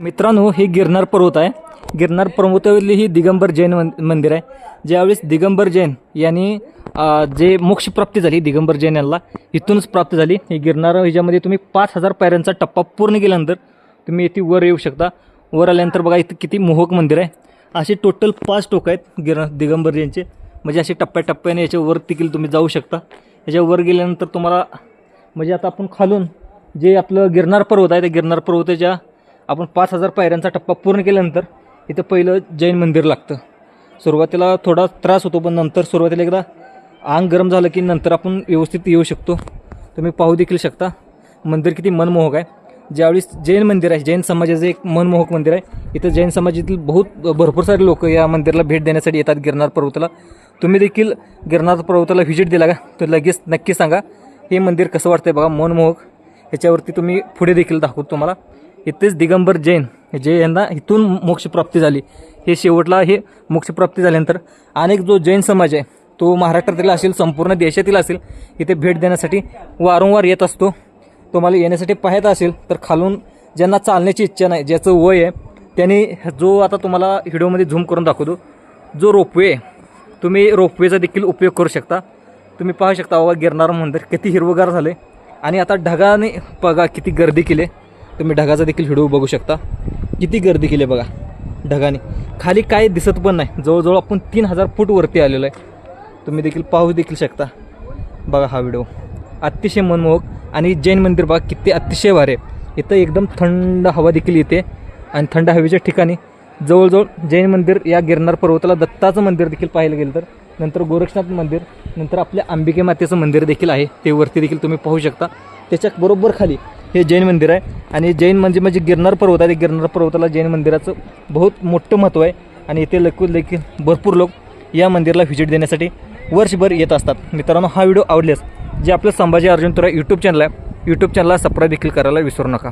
मित्रांनो हे गिरनार पर्वत आहे. गिरनार पर्वतावरली ही दिगंबर जैन मंदिर आहे. ज्यावेळेस दिगंबर जैन यांनी जे मोक्षप्राप्ती झाली दिगंबर जैन यांना इथूनच प्राप्त झाली. हे गिरनार ह्याच्यामध्ये तुम्ही पाच हजार पायऱ्यांचा टप्पा पूर्ण केल्यानंतर तुम्ही इथे वर येऊ शकता. वर आल्यानंतर बघा इथं किती मोहक मंदिर आहे. असे टोटल पाच टोक आहेत गिर दिगंबर जैनचे. म्हणजे असे टप्प्याटप्प्याने याच्यावर देखील तुम्ही जाऊ शकता. याच्यावर गेल्यानंतर तुम्हाला म्हणजे आता आपण खालून जे आपलं गिरनार पर्वत आहे त्या गिरनार पर्वताच्या आपण पाच हजार पायऱ्यांचा टप्पा पूर्ण केल्यानंतर इथं पहिलं जैन मंदिर लागतं. सुरुवातीला थोडा त्रास होतो पण नंतर सुरुवातीला एकदा आंग गरम झालं की नंतर आपण व्यवस्थित येऊ शकतो. तुम्ही पाहू देखील शकता. मंदिर किती मनमोहक आहे. ज्यावेळेस जैन मंदिर आहे जैन समाजाचं एक मनमोहक मंदिर आहे. इथं जैन समाजातील बहुत भरपूर सारे लोक या मंदिराला भेट देण्यासाठी येतात गिरनार पर्वताला. तुम्ही देखील गिरनार पर्वताला व्हिजिट दिला का? तर लगेच नक्की सांगा. हे मंदिर कसं वाटतंय बघा मनमोहक. ह्याच्यावरती तुम्ही पुढे देखील दाखवतो तुम्हाला. इथेच दिगंबर जैन जे यांना इथून मोक्षप्राप्ती झाली. हे शेवटला हे मोक्षप्राप्ती झाल्यानंतर अनेक जो जैन समाज आहे तो महाराष्ट्रातील असेल संपूर्ण देशातील असेल इथे भेट देण्यासाठी वारंवार येत असतो. तुम्हाला येण्यासाठी पाहायचा असेल तर खालून ज्यांना चालण्याची इच्छा नाही ज्याचं वय आहे त्यांनी जो आता तुम्हाला व्हिडिओमध्ये झूम करून दाखवतो जो रोपवे आहे तुम्ही रोपवेचा देखील उपयोग करू शकता. तुम्ही पाहू शकता बाबा गिरनार मंदिर किती हिरवगार झाले आणि आता ढगाने बघा किती गर्दी केली आहे. तुम्ही ढगाचा देखील व्हिडिओ बघू शकता. किती गर्दी केली आहे बघा ढगाने. खाली काय दिसत पण नाही. जवळजवळ आपण तीन हजार फूट वरती आलेलो आहे. तुम्ही देखील पाहू देखील शकता. बघा हा व्हिडिओ. अतिशय मनमोहक आणि जैन मंदिर बघा किती अतिशय भारी आहे. इथं एकदम थंड हवा देखील येते आणि थंड हवेच्या ठिकाणी जवळजवळ जैन मंदिर या गिरनार पर्वताला दत्ताचं मंदिर देखील पाहायला गेलं तर नंतर गोरक्षनाथ मंदिर नंतर आपल्या अंबिके मातेचं मंदिर देखील आहे. ते वरती देखील तुम्ही पाहू शकता. त्याच्या बरोबर खाली हे जैन मंदिर आहे. आणि जैन म्हणजे म्हणजे गिरनार पर्वत आहे. गिरनार पर्वताला जैन मंदिराचं बहुत मोठं महत्त्व आहे. आणि इथे लेखू देखील भरपूर लोक या मंदिराला व्हिजिट देण्यासाठी वर्षभर येत असतात. मित्रांनो हा व्हिडिओ आवडल्यास जे आपलं संभाजी अर्जुन तुरा यूट्यूब चॅनल आहे यूट्यूब चॅनलला सबस्क्राईब देखील करायला विसरू नका.